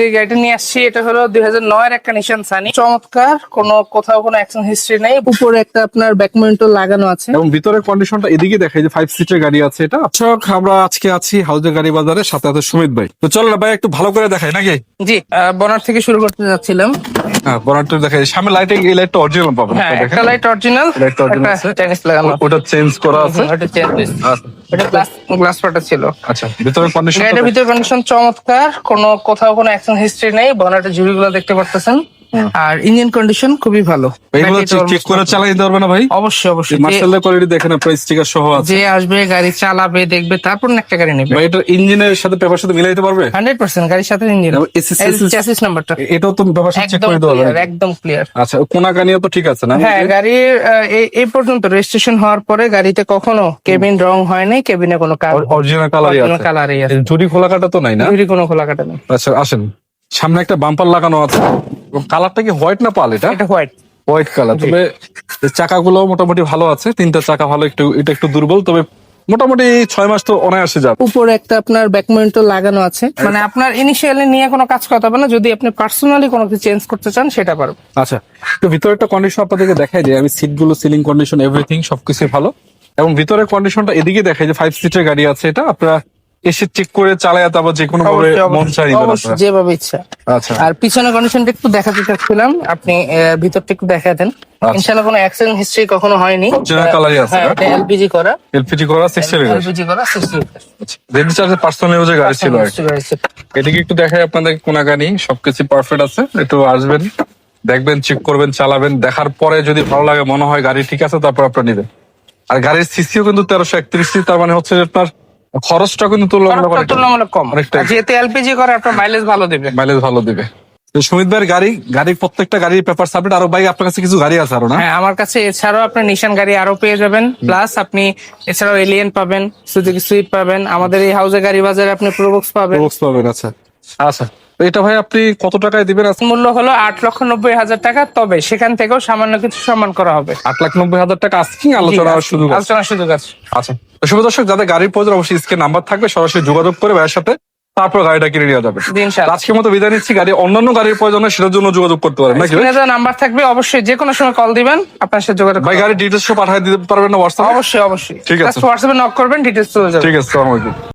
যে গাড়িটা নিয়ে আসছি এটা হলো দুই হাজার নয়ের একটা নিশান সানি চমৎকার কোনো কোথাও কোনো অ্যাকশন হিস্ট্রি নেই। উপরে একটা আপনার ব্যাকমেন্টও লাগানো আছে। এবং ভিতরের কন্ডিশনটা এদিকে দেখাই যে ফাইভ সিটের গাড়ি আছে এটা। দর্শক আমরা আজকে আছি হাউজের গাড়ি বাজারে সাথে আছে সুমিত ভাই। তো চলো না ভাই একটু ভালো করে দেখাই নাকি? জি বনার থেকে শুরু করতে যাচ্ছিলাম। হ্যাঁ দেখাই। সামনে লাইটিং এই লাইটটা অরিজিনাল পাবেন হ্যাঁ একটা লাইট অরিজিনাল original লাগানো। ওটা চেঞ্জ করা আছে। ওটা চেঞ্জ আচ্ছা, এটা গ্লাস গ্লাস পাটা ছিল। আচ্ছা ভিতরে কন্ডিশন ভিতরে কন্ডিশন চমৎকার। কোনো কোথাও কোনো অ্যাকশন হিস্ট্রি নেই। বনাটা ঝুড়িগুলো দেখতে পারতেছেন। আর ইঞ্জিন কন্ডিশন খুবই ভালো। এগুলো চেক করে চালাই দিতে পারবে না ভাই? অবশ্যই অবশ্যই। মার্শালের কোয়ালিটি দেখেন আপনার স্টিকার সহ আছে। যে আসবে গাড়ি চালাবে দেখবে তারপর একটা গাড়ি নেবে। ভাই এটা ইঞ্জিনের সাথে পেপার সাথে মিলাই দিতে পারবে? হান্ড্রেড পার্সেন্ট গাড়ির সাথে ইঞ্জিন। এবং নাম্বারটা এটাও তো পেপার সাথে চেক করে ক্লিয়ার একদম ক্লিয়ার আচ্ছা কোনা কানিও তো ঠিক আছে না? হ্যাঁ গাড়ির এই- পর্যন্ত রেজিস্ট্রেশন হওয়ার পরে গাড়িতে কখনো কেবিন রং হয় নাই কেবিনে কোনো অরিজিনাল কালারই আছে। কালারই আছে। ঝুড়ি খোলা কাটা তো নাই না? ঝুড়ি কোনো খোলা কাটা নেই। আচ্ছা আসেন। সামনে একটা বাম্পার লাগানো আছে। কালারটা কি হোয়াইট না পাল এটা? এটা হোয়াইট। White colour. তবে চাকাগুলো মোটামুটি ভালো আছে। তিনটা চাকা ভালো একটু এটা একটু দুর্বল তবে মোটামুটি ছয় মাস তো অনায়াসে যাবে। উপরে একটা আপনার ব্যাকমেন্টও লাগানো আছে। মানে আপনার ইনিশিয়ালি নিয়ে কোনো কাজ করতে হবে না। যদি আপনি পার্সোনালি কোনো কিছু চেঞ্জ করতে চান সেটা পারবেন আচ্ছা তো ভিতরে একটা কন্ডিশন আপনাদেরকে দেখাই যে আমি সিটগুলো সিলিং কন্ডিশন এভরিথিং সবকিছু ভালো। এবং ভিতরের কন্ডিশনটা এদিকে দেখাই যে ফাইভ সিটের গাড়ি আছে এটা। আপনারা এসে চেক করে চালায় তারপর যে কোনো ভাবে মন চাই যেভাবে ইচ্ছা। আচ্ছা। আর পিছনের কন্ডিশনটা একটু দেখাতে চাচ্ছিলাম। আপনি ভিতরটা একটু দেখা দেন। ইনশাল্লাহ কোনো অ্যাক্সিডেন্ট হিস্ট্রি কখনো হয়নি। colour-ই আছে, হ্যাঁ এলপিজি করা। এলপিজি করা এলপিজি করা রেডি চার্জের পার্সোনাল গাড়ি ছিল এদিকে একটু দেখাই আপনাদের কোনাগানি। সবকিছু পারফেক্ট আছে। একটু আসবেন দেখবেন চেক করবেন চালাবেন। দেখার পরে যদি ভালো লাগে মনে হয় গাড়ি ঠিক আছে তারপর আপনার নেবেন। আর গাড়ির সিসিও কিন্তু তেরোশো একত্রিশ তার মানে হচ্ছে আপনার খরচটা কিন্তু তুলনামূলক তুলনামূলক কম। যেহেতু এলপিজি করে আপনার মাইলেজ ভালো দিবে। মাইলেজ ভালো দিবে। তো সুমিত ভাইয়ের গাড়ি গাড়ির প্রত্যেকটা গাড়ির পেপার সাবমিট আরও ভাই আপনার কাছে কিছু গাড়ি আছে আরও না? হ্যাঁ আমার কাছে এছাড়াও আপনি নিশান গাড়ি আরও পেয়ে যাবেন। প্লাস আপনি এছাড়াও এলিয়েন পাবেন সুজুকি সুইফট পাবেন। আমাদের এই হাউজে গাড়ি বাজারে আপনি প্রোবক্স পাবেন। প্রোবক্স পাবেন আচ্ছা। আচ্ছা। এটা ভাই আপনি কত টাকায় দিবেন মূল্য হলো আট লক্ষ নব্বই হাজার টাকা তবে সেখান থেকেও সামান্য কিছু সম্মান করা হবে। আট লাখ নব্বই হাজার টাকা আজকে আলোচনা শুরু আলোচনার সুযোগ আছে? আচ্ছা। শুভ দর্শক যাদের গাড়ির প্রয়োজন অবশ্যই স্ক্রিন নাম্বার থাকবে সরাসরি যোগাযোগ করে ভাইয়ের সাথে তারপর গাড়িটা কিনে নেওয়া যাবে। আজকের মতো বিদায় নিচ্ছি। গাড়ি অন্যান্য গাড়ির প্রয়োজনে সেটার জন্য যোগাযোগ করতে পারেন নাকি? নাম্বার থাকবে অবশ্যই যে কোনো সময় কল দিবেন আপনার সাথে যোগাযোগ ভাই গাড়ির ডিটেলস পাঠিয়ে দিতে পারবেন না হোয়াটসঅ্যাপ অবশ্যই অবশ্যই। ঠিক আছে। হোয়াটসঅ্যাপে নক করবেন ডিটেলস চলে যাবে। ঠিক আছে সালামালাইকুম